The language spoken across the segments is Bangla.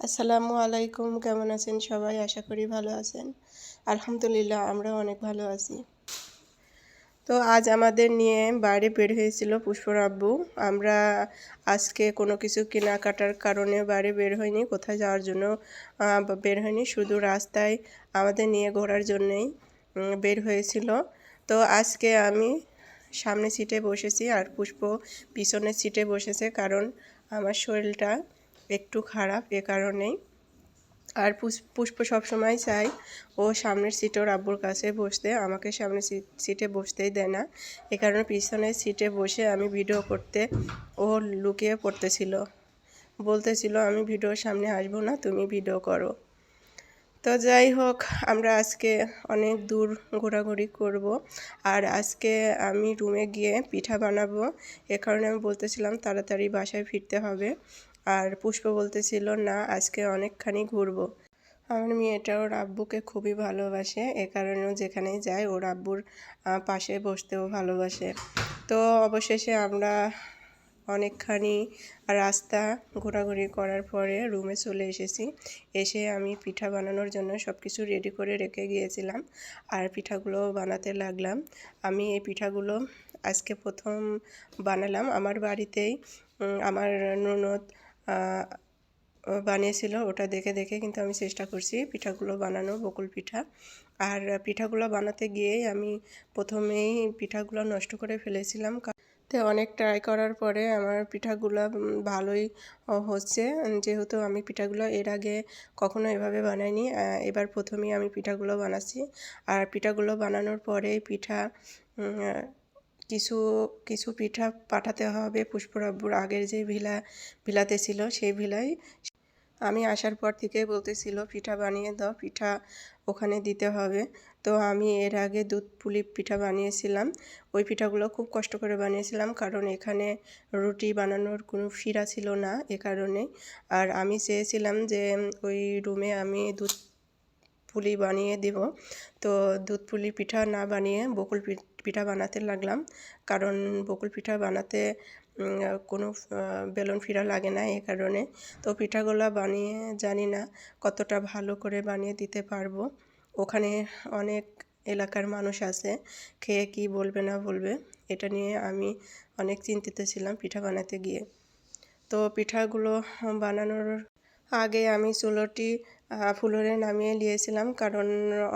আসসালামু আলাইকুম, কেমন আছেন সবাই? আশা করি ভালো আছেন। আলহামদুলিল্লাহ, আমরাও অনেক ভালো আছি। তো আজ আমাদের নিয়ে বাইরে বের হয়েছিল পুষ্পর আব্বু। আমরা আজকে কোনো কিছু কেনাকাটার কারণে বাইরে বের হয়নি কোথায় যাওয়ার জন্য বের হয়নি শুধু রাস্তায় আমাদের নিয়ে ঘোরার জন্যেই বের হয়েছিল। তো আজকে আমি সামনে সিটে বসেছি আর পুষ্প পিছনের সিটে বসেছে কারণ আমার শরীরটা একটু খারাপ এ কারণেই। আর পুষ্প সবসময় চাই ও সামনের সিটে ওর আব্বুর কাছে বসতে, আমাকে সামনের সিটে বসতেই দেয় না। এ কারণে পিছনের সিটে বসে আমি ভিডিও করতে, ও লুকিয়ে পড়তেছিল। বলতেছিল, আমি ভিডিওর সামনে আসব না, তুমি ভিডিও করো। তো যাই হোক, আমরা আজকে অনেক দূর ঘোরাঘুরি করব। আর আজকে আমি রুমে গিয়ে পিঠা বানাবো। এ কারণে আমি বলতেছিলাম, তাড়াতাড়ি বাসায় ফিরতে হবে। আর পুষ্প বলতেছিল, না, আজকে অনেকখানি ঘুরবো। আমার মেয়েটা ওর আব্বুকে খুবই ভালোবাসে, এ কারণেও যেখানেই যায় ওর আব্বুর পাশে বসতেও ভালোবাসে। তো অবশেষে আমরা অনেকখানি রাস্তা ঘোরাঘুরি করার পরে রুমে চলে এসেছি। এসে আমি পিঠা বানানোর জন্য সব কিছু রেডি করে রেখে গিয়েছিলাম আর পিঠাগুলো বানাতে লাগলাম। আমি এই পিঠাগুলো আজকে প্রথম বানালাম। আমার বাড়িতেই আমার ননদ বানিয়েছিল, ওটা দেখে দেখে কিন্তু আমি চেষ্টা করছি পিঠাগুলো বানানো, বকুল পিঠা। আর পিঠাগুলো বানাতে গিয়েই আমি প্রথমেই পিঠাগুলো নষ্ট করে ফেলেছিলাম। তো অনেক ট্রাই করার পরে আমার পিঠাগুলো ভালোই হচ্ছে। যেহেতু আমি পিঠাগুলো এর আগে কখনো এভাবে বানাইনি এবার প্রথমেই আমি পিঠাগুলো বানাচ্ছি। আর পিঠাগুলো বানানোর পরে পিঠা কিছু কিছু পিঠা পাঠাতে হবে পুষ্পরাব্বুর আগের যে ভিলা, ভিলাতে ছিল সেই ভিলাই আমি আসার পর থেকে বলতেছিল, পিঠা বানিয়ে দাও, পিঠা ওখানে দিতে হবে। তো আমি এর আগে দুধ পুলি পিঠা বানিয়েছিলাম। ওই পিঠাগুলো খুব কষ্ট করে বানিয়েছিলাম কারণ এখানে রুটি বানানোর কোনো ফিরা ছিল না এ কারণে। আর আমি চেয়েছিলাম যে, ওই রুমে আমি দুধ পুলি বানিয়ে দেব। তো দুধ পুলি পিঠা না বানিয়ে বকুল পিঠা বানাতে লাগলাম। কারণ বকুল পিঠা বানাতে কোনো বেলুন ফিরা লাগে না এ কারণে। তো পিঠাগুলো বানিয়ে জানি না কতটা ভালো করে বানিয়ে দিতে পারব। ওখানে অনেক এলাকার মানুষ আছে খেয়ে কি বলবে না বলবে, এটা নিয়ে আমি অনেক চিন্তিত ছিলাম পিঠা বানাতে গিয়ে। তো পিঠাগুলো বানানোর আগে আমি চুলোটি ফুলরে নামিয়ে নিয়েছিলাম কারণ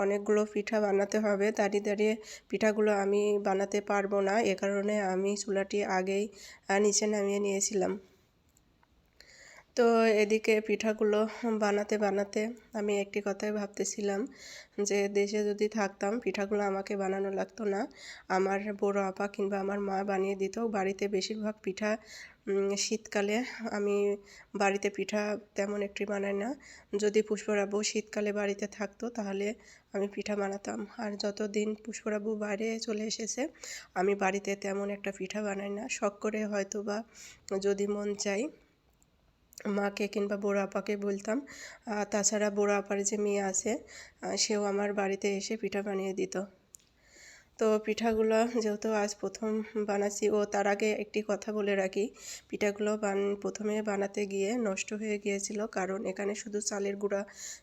অনেকগুলো পিঠা বানাতে হবে। দাঁড়িয়ে দাঁড়িয়ে পিঠাগুলো আমি বানাতে পারব না। এ কারণে আমি চুলাটি আগেই নিচে নামিয়ে নিয়েছিলাম। তো এদিকে পিঠাগুলো বানাতে বানাতে আমি একটি কথাই ভাবতেছিলাম যে দেশে যদি থাকতাম, পিঠাগুলো আমাকে বানানো লাগতো না। আমার বড় আপা কিংবা আমার মা বানিয়ে দিত। বাড়িতে বেশিরভাগ পিঠা শীতকালে আমি বাড়িতে পিঠা তেমন একটি বানাই না। যদি পুষ্পরাবু শীতকালে বাড়িতে থাকতো, তাহলে আমি পিঠা বানাতাম। আর যতদিন পুষ্পরাবু বাইরে চলে এসেছে, আমি বাড়িতে তেমন একটা পিঠা বানাই না। শখ করে হয়তো বা যদি মন চাই মাকে কিংবা বড়ো আপাকে বলতাম। তাছাড়া বড়ো আপার যে মেয়ে আছে সেও আমার বাড়িতে এসে পিঠা বানিয়ে দিত। তো পিঠাগুলো যেহেতু আজ প্রথম বানাচ্ছি, ও তার আগে একটি কথা বলে রাখি। পিঠাগুলো বান, প্রথমে বানাতে গিয়ে নষ্ট হয়ে গিয়েছিল, কারণ এখানে শুধু চালের গুঁড়া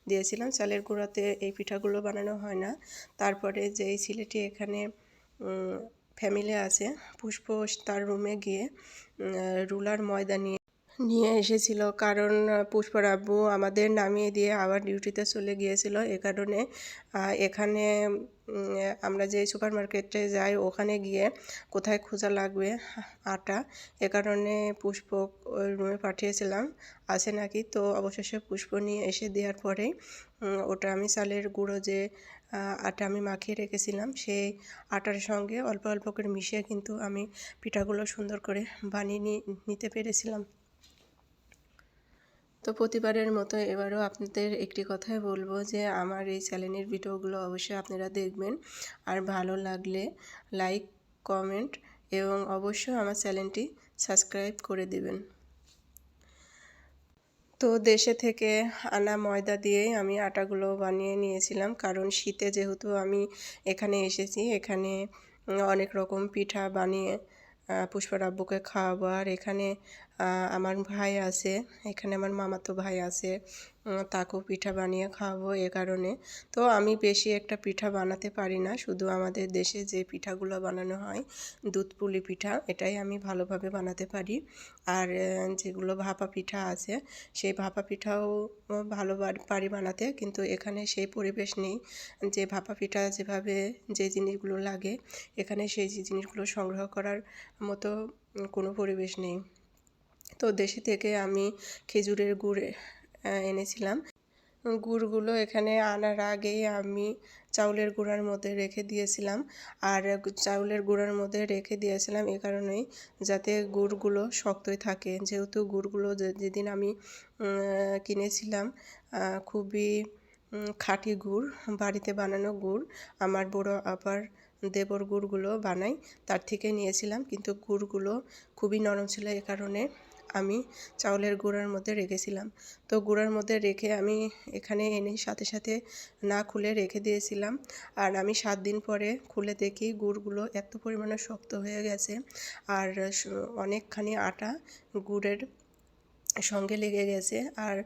দিয়েছিলাম। চালের গুঁড়াতে এই পিঠাগুলো বানানো হয় না। তারপরে যেই ছেলেটি এখানে ফ্যামিলি আছে, পুষ্প তার রুমে গিয়ে রুলার ময়দা নিয়ে নিয়ে এসেছিল। কারণ পুষ্পর আব্বু আমাদের নামিয়ে দিয়ে আবার ডিউটিতে চলে গিয়েছিল। এ কারণে এখানে আমরা যে সুপার মার্কেটে যাই, ওখানে গিয়ে কোথায় খোঁজা লাগবে? আটা। এ কারণে পুষ্প, ওই রুমে পাঠিয়েছিলাম। আছে নাকি? তো অবশেষে পুষ্প নিয়ে এসে দেওয়ার পরেই ওটা আমি চালের গুঁড়ো যে আটা আমি মাখিয়ে রেখেছিলাম, সেই আটার সঙ্গে অল্প অল্প করে মিশিয়ে কিন্তু আমি পিঠাগুলো সুন্দর করে বানিয়ে নিতে পেরেছিলাম। তো প্রতিবারের মতো এবারও আপনাদের একটি কথাই বলব যে, আমার এই চ্যানেলের ভিডিওগুলো অবশ্যই আপনারা দেখবেন। আর ভালো লাগলে লাইক, কমেন্ট এবং অবশ্যই আমার চ্যানেলটি সাবস্ক্রাইব করে দেবেন। তো দেশে থেকে আনা ময়দা দিয়েই আমি আটাগুলো বানিয়ে নিয়েছিলাম। কারণ শীতে যেহেতু আমি এখানে এসেছি, এখানে অনেক রকম পিঠা বানিয়ে পুষ্পরাব্বুকে খাওয়াবো। আর এখানে আমার ভাই আছে। এখানে আমার মামাতো ভাই আছে। তাকেও পিঠা বানিয়ে খাওয়াবো এ কারণে। তো আমি বেশি একটা পিঠা বানাতে পারি না। শুধু আমাদের দেশে যে পিঠাগুলো বানানো হয়, দুধ পুলি পিঠা, এটাই আমি ভালোভাবে বানাতে পারি। আর যেগুলো ভাপা পিঠা আছে, সেই ভাপা পিঠাও ভালো পারি বানাতে। কিন্তু এখানে সেই পরিবেশ নেই যে ভাপা পিঠা যেভাবে যে জিনিসগুলো লাগে, এখানে সেই জিনিসগুলো সংগ্রহ করার মতো কোনো পরিবেশ নেই। তো দেশে থেকে আমি খেজুরের গুড় এনেছিলাম। গুড়গুলো এখানে আনার আগেই আমি চাউলের গুঁড়ার মধ্যে রেখে দিয়েছিলাম। আর চাউলের গুঁড়ার মধ্যে রেখে দিয়েছিলাম এ কারণেই যাতে গুড়গুলো শক্তই থাকে। যেহেতু গুড়গুলো যেদিন আমি কিনেছিলাম খুবই খাঁটি গুড়, বাড়িতে বানানো গুড়, আমার বড় আবার দেবর গুড়গুলো বানাই, তার থেকে নিয়েছিলাম। কিন্তু গুড়গুলো খুবই নরম ছিল এ কারণে আমি চাউলের গুঁড়ার মধ্যে রেখেছিলাম। তো গুঁড়ার মধ্যে রেখে আমি এখানে এনে সাথে সাথে না খুলে রেখে দিয়েছিলাম। আর আমি সাত দিন পরে খুলে দেখি গুড়গুলো এত পরিমাণে শক্ত হয়ে গেছে। আর অনেকখানি আটা গুড়ের সঙ্গে লেগে গেছে। আর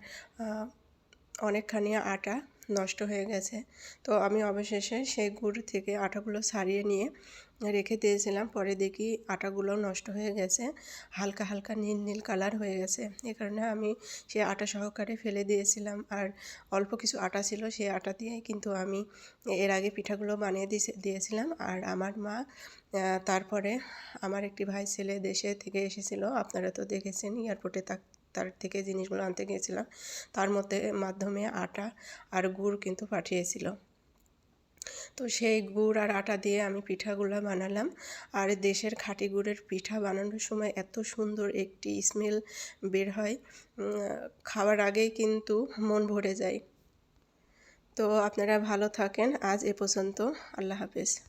অনেকখানি আটা নষ্ট হয়ে গেছে। তো আমি অবশেষে সেই গুড় থেকে আটাগুলো সারিয়ে নিয়ে রেখে দিয়েছিলাম। পরে দেখি আটাগুলো নষ্ট হয়ে গেছে। হালকা হালকা নীল নীল কালার হয়ে গেছে। এ কারণে আমি সেই আটা সহকারে ফেলে দিয়েছিলাম। আর অল্প কিছু আটা ছিল সেই আটা দিয়ে কিন্তু আমি এর আগে পিঠাগুলো বানিয়ে দিয়েছিলাম। আর আমার মা তারপরে আমার একটি ভাই ছেলে দেশে থেকে এসেছিল। আপনারা তো দেখেছেন এয়ারপোর্টে তাক তার থেকে জিনিসগুলো আনতে গিয়েছিলাম। তার মধ্যে মাধ্যমে আটা আর গুড় কিন্তু পাঠিয়েছিল। তো সেই গুড় আর আটা দিয়ে আমি পিঠাগুলো বানালাম। আর দেশের খাঁটি গুড়ের পিঠা বানানোর সময় এত সুন্দর একটি স্মেল বের হয় খাওয়ার আগেই কিন্তু মন ভরে যায়। তো আপনারা ভালো থাকেন। আজ এ পর্যন্ত। আল্লাহ হাফেজ।